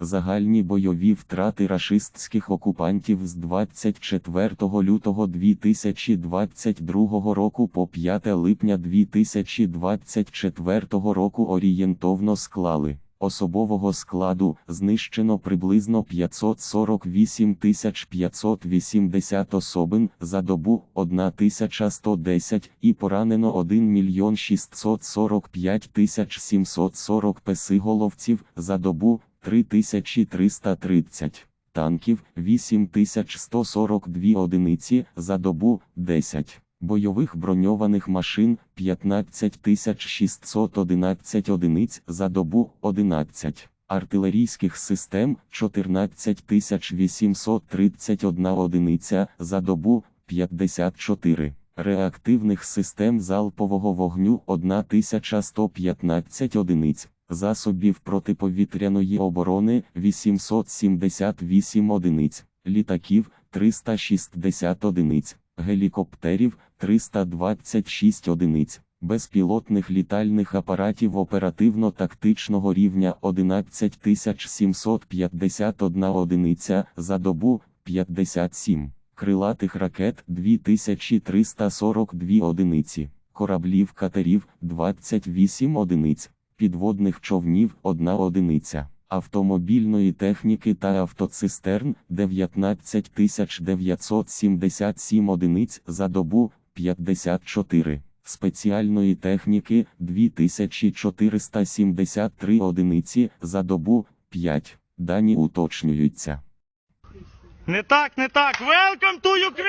Загальні бойові втрати рашистських окупантів з 24 лютого 2022 року по 5 липня 2024 року орієнтовно склали. Особового складу знищено приблизно 548 580 особин за добу 1110 і поранено 1 мільйон 645 740 песиголовців за добу 3330 танків 8142 одиниці за добу 10 бойових броньованих машин 15611 одиниць за добу 11 артилерійських систем 14831 одиниця за добу 54 реактивних систем залпового вогню 1115 одиниць засобів протиповітряної оборони 878 одиниць, літаків 360 одиниць, гелікоптерів 326 одиниць, безпілотних літальних апаратів оперативно-тактичного рівня 11751 одиниця за добу 57, крилатих ракет 2342 одиниці, кораблів катерів 28 одиниць підводних човнів 1 одиниця, автомобільної техніки та автоцистерн 19 977 одиниць за добу 54, спеціальної техніки 2473 одиниці за добу 5. Дані уточнюються. Не так, не так. Welcome to Ukraine!